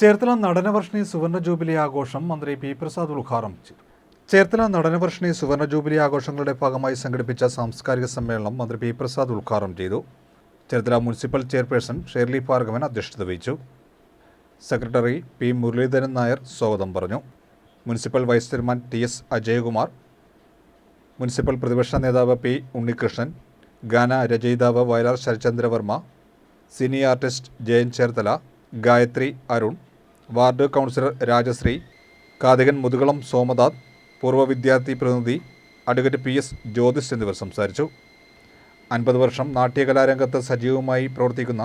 ചേർത്തല നടനവർഷിണി സുവർണ ജൂബിലി ആഘോഷം മന്ത്രി പി പ്രസാദ് ഉദ്ഘാടനം ചെയ്തു. ചേർത്തല നടനവർഷിണി സുവർണ ജൂബിലി ആഘോഷങ്ങളുടെ ഭാഗമായി സംഘടിപ്പിച്ച സാംസ്കാരിക സമ്മേളനം മന്ത്രി പി പ്രസാദ് ഉദ്ഘാടനം ചെയ്തു. Cherthala municipal chairperson Shirley Bhargavan അധ്യക്ഷത വഹിച്ചു. സെക്രട്ടറി പി മുരളീധരൻ നായർ സ്വാഗതം പറഞ്ഞു. Municipal vice chairman T S Ajayakumar municipal പ്രതിപക്ഷ നേതാവ് പി ഉണ്ണികൃഷ്ണൻ ഗാന രചയിതാവ് Vayalar Sarachandravarma cine artist Jayan Cherthala Gayathri Arun ward councillor Rajashree കാതികൻ Muthukulam Somadath പൂർവ വിദ്യാർത്ഥി പ്രതിനിധി അഡ്വക്കേറ്റ് പി എസ് ജ്യോതിഷ് എന്നിവർ സംസാരിച്ചു. അൻപത് വർഷം നാട്യകലാരംഗത്ത് സജീവമായി പ്രവർത്തിക്കുന്ന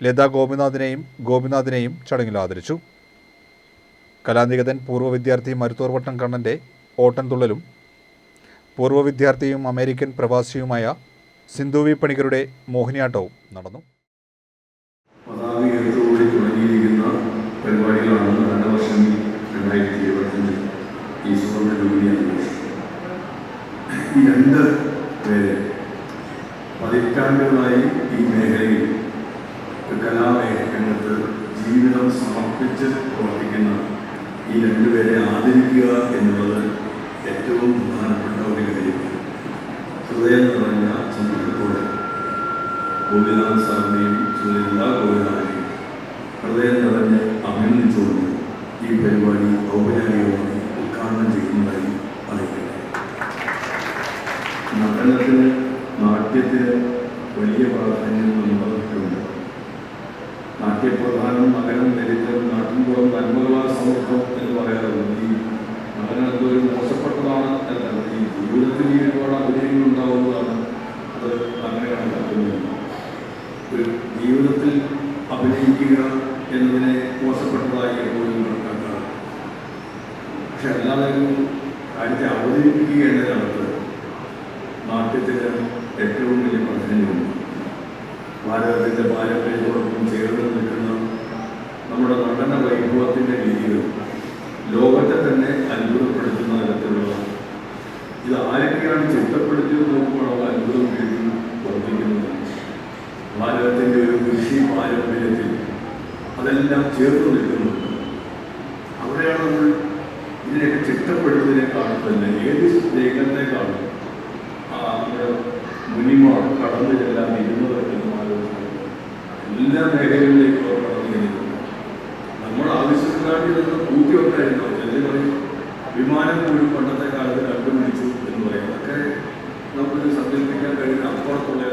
ലത ഗോപിനാഥിനെയും ഗോപിനാഥിനെയും ചടങ്ങിൽ ആദരിച്ചു. കലാനികതൻ പൂർവ വിദ്യാർത്ഥി മരുത്തോർവട്ടം കണ്ണന്റെ ഓട്ടൻതുള്ളലും പൂർവ വിദ്യാർത്ഥിയും അമേരിക്കൻ പ്രവാസിയുമായ സിന്ധുവി പണിക്കരുടെ മോഹിനിയാട്ടവും നടന്നു പതാക ഉയർത്തോടെ തുടങ്ങിയിരിക്കുന്ന പരിപാടികളാണ് രണ്ട് വർഷം രണ്ടായിരത്തി ഇരുപത്തഞ്ച് ഈ സുവർണ ജൂബിലി ആഘോഷം ഈ രണ്ട് പേര് പതിറ്റാണ്ടുകളായി ഈ മേഖലയിൽ കലാമേഖലത്ത് ജീവിതം സമർപ്പിച്ച് പ്രവർത്തിക്കുന്ന ഈ രണ്ടുപേരെ ആദരിക്കുക എന്നുള്ളത് ഏറ്റവും പ്രധാനപ്പെട്ട ഒരു കാര്യമാണ് ഹൃദയം നിറഞ്ഞ സന്തോഷത്തോടെ ഗോപിനാഥ് സാറിനെയും സുനില ഗോപിനാഥനെയും ഹൃദയം നിറഞ്ഞ് അഭിനന്ദിച്ചുകൊണ്ട് ഈ പരിപാടി ഔപചാരികമായി നാട്യത്തിന് വലിയ പ്രാധാന്യം നൽകുന്നുണ്ട് നാട്യപ്രധാനം നഗരം ദരിദ്രം നാട്ടിൻപുറം നന്മകളാൽ സമൃദ്ധം എന്ന് പറയാറുണ്ട്. ഈ നഗരം എന്തൊരു മോശപ്പെട്ടതാണ് എന്നല്ല. ഈ ജീവിതത്തിൽ ഈ ഒരുപാട് അഭിനയങ്ങൾ ഉണ്ടാവുന്നതാണ് അത് അങ്ങനെ കണക്കാക്കുന്നില്ല ഒരു ജീവിതത്തിൽ അഭിനയിക്കുക എന്നതിനെ മോശപ്പെട്ടതായി എപ്പോഴും കണക്കാക്കാറ് പക്ഷെ എല്ലാവരും കാര്യത്തെ അവതരിപ്പിക്കുക എന്നതിനകത്ത് നാട്യത്തിന് ഏറ്റവും വലിയ പ്രാധാന്യമുണ്ട് ഭാരതത്തിന്റെ പാരമ്പര്യത്തോടൊപ്പം ചേർന്ന് നിൽക്കുന്ന നമ്മുടെ നടന വൈഭവത്തിന്റെ രീതികൾ ലോകത്തെ തന്നെ അത്ഭുതപ്പെടുത്തുന്ന തരത്തിലുള്ള ഇത് ആരൊക്കെയാണ് ചിട്ടപ്പെടുത്തിയത് നോക്കുമ്പോൾ അത്ഭുതം വീണ്ടും വർദ്ധിക്കുന്നത്. ഭാരതത്തിന്റെ ഒരു കൃഷി പാരമ്പര്യത്തിൽ അതെല്ലാം ചേർന്ന് നിൽക്കുന്നുണ്ട് അവിടെയാണ് നമ്മൾ ഇതിനെയൊക്കെ ചിട്ടപ്പെടുന്നതിനെ തന്നെ ഏത് ആ നമ്മുടെ മുനിമാർ കടന്നു ചെല്ലാൻ ഇരുന്നത് എല്ലാ മേഖലകളിലേക്കും അവർ കടന്നു കഴിഞ്ഞിട്ടുണ്ട് നമ്മൾ ആവശ്യത്തിനാണ്ടി നിന്ന് പൂർത്തിയൊട്ടായിരുന്നു ചെല്ലു പറയും വിമാനം പോലും പണ്ടത്തെ കാലത്ത് കണ്ടുപിടിച്ചു എന്ന് പറയും. അതൊക്കെ നമുക്ക് സങ്കല്പിക്കാൻ കഴിയുന്ന അപ്പുറത്തുള്ള